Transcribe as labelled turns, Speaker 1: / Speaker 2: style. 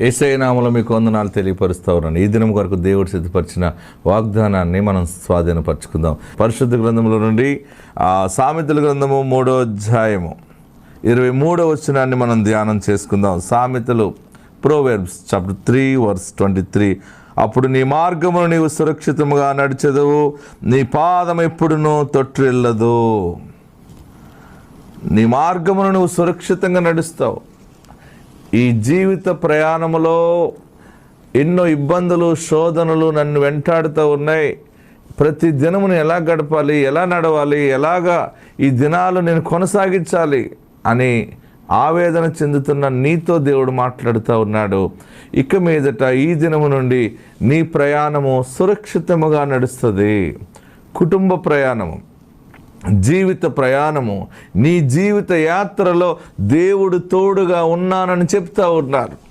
Speaker 1: ఏసైనామలో మీకు వందనాలు తెలియపరుస్తా ఉన్నాను ఈ దినం కొరకు దేవుడు సిద్ధపరిచిన వాగ్దానాన్ని మనం స్వాధీనపరచుకుందాం. పరిశుద్ధ గ్రంథంలో నుండి సామెతల గ్రంథము మూడో అధ్యాయము ఇరవై మూడో వచనాన్ని మనం ధ్యానం చేసుకుందాం. సామెతలు proverbs chapter three verse twenty three అప్పుడు నీ మార్గమును నీవు సురక్షితముగా నడిచెదవు నీ పాదం ఎప్పుడునూ తొట్టిల్లదు. నీ మార్గమును నువ్వు సురక్షితంగా నడుస్తావు. ఈ జీవిత ప్రయాణములో ఎన్నో ఇబ్బందులు శోధనలు నన్ను వెంటాడుతూ ఉన్నాయి. ప్రతి దినమును ఎలా గడపాలి ఎలా నడవాలి ఎలాగా ఈ దినాలు నేను కొనసాగించాలి అని ఆవేదన చెందుతున్న నీతో దేవుడు మాట్లాడుతూ ఉన్నాడు. ఇక మీదట ఈ దినము నుండి నీ ప్రయాణము సురక్షితముగా నడుస్తుంది. కుటుంబ ప్రయాణము. జీవిత ప్రయాణము నీ జీవిత యాత్రలో దేవుడు తోడుగా ఉన్నానని చెప్తా ఉన్నారు.